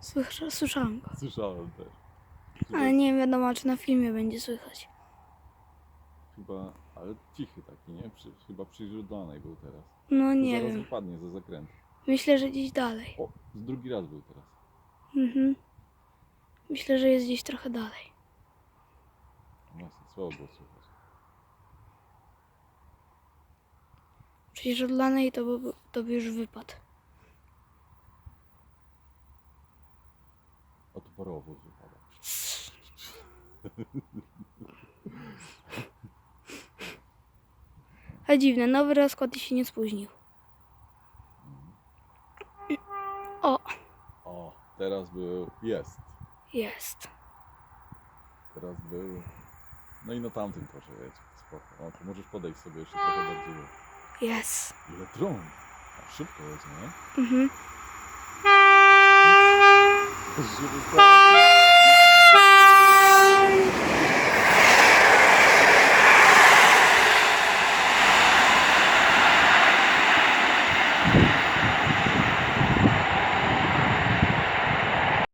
Słysza, słyszałam go. Słyszałem też. Chyba, Ale nie wiadomo, czy na filmie będzie słychać. chyba ale cichy taki, nie? Przy, chyba przy źródlanej był teraz. No nie zaraz wiem. wypadnie za zakręt. Myślę, że gdzieś dalej. O, z drugi raz był teraz. Mhm. Myślę, że jest gdzieś trochę dalej. No Właśnie, słabo było słychać. Przecież od lanej to by, to by już wypadł. O, tu parowóz wypada. A dziwne, nowy rozkład się nie spóźnił. O, O, teraz był, jest. jest. Teraz był. No i na tamtym torze jedź. Spoko. O, to możesz podejść sobie jeszcze trochę bardziej. Jest. Ile dron? A szybko jedzie, nie? Mhm. Thank you.